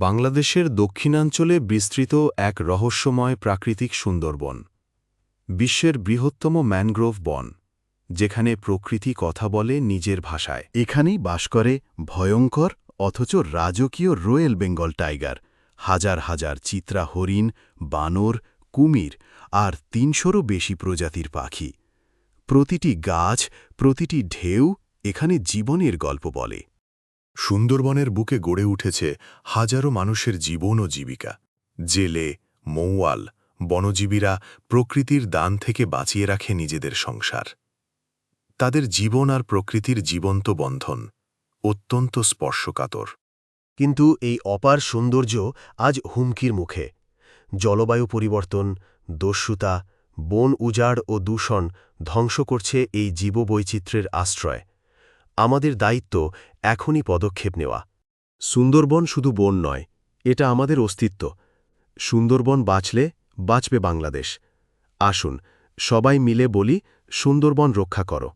বাংলাদেশের দক্ষিণাঞ্চলে বিস্তৃত এক রহস্যময় প্রাকৃতিক সুন্দরবন, বিশ্বের বৃহত্তম ম্যানগ্রোভ বন, যেখানে প্রকৃতি কথা বলে নিজের ভাষায়। এখানেই বাস করে ভয়ঙ্কর অথচ রাজকীয় রয়েল বেঙ্গল টাইগার, হাজার হাজার চিত্রা হরিণ, বানর, কুমির আর তিনশোরও বেশি প্রজাতির পাখি। প্রতিটি গাছ, প্রতিটি ঢেউ এখানে জীবনের গল্প বলে। সুন্দরবনের বুকে গড়ে উঠেছে হাজারো মানুষের জীবন ও জীবিকা। জেলে, মৌয়াল, বনজীবীরা প্রকৃতির দান থেকে বাঁচিয়ে রাখে নিজেদের সংসার। তাদের জীবন আর প্রকৃতির জীবন্ত বন্ধন অত্যন্ত স্পর্শকাতর। কিন্তু এই অপার সৌন্দর্য আজ হুমকির মুখে। জলবায়ু পরিবর্তন, দস্যুতা, বন উজাড় ও দূষণ ধ্বংস করছে এই জীববৈচিত্র্যের আশ্রয়। আমাদের দায়িত্ব এখনই পদক্ষেপ নেওয়া। সুন্দরবন শুধু বন নয়, এটা আমাদের অস্তিত্ব। সুন্দরবন বাঁচলে বাঁচবে বাংলাদেশ। আসুন, সবাই মিলে বলি, সুন্দরবন রক্ষা করো।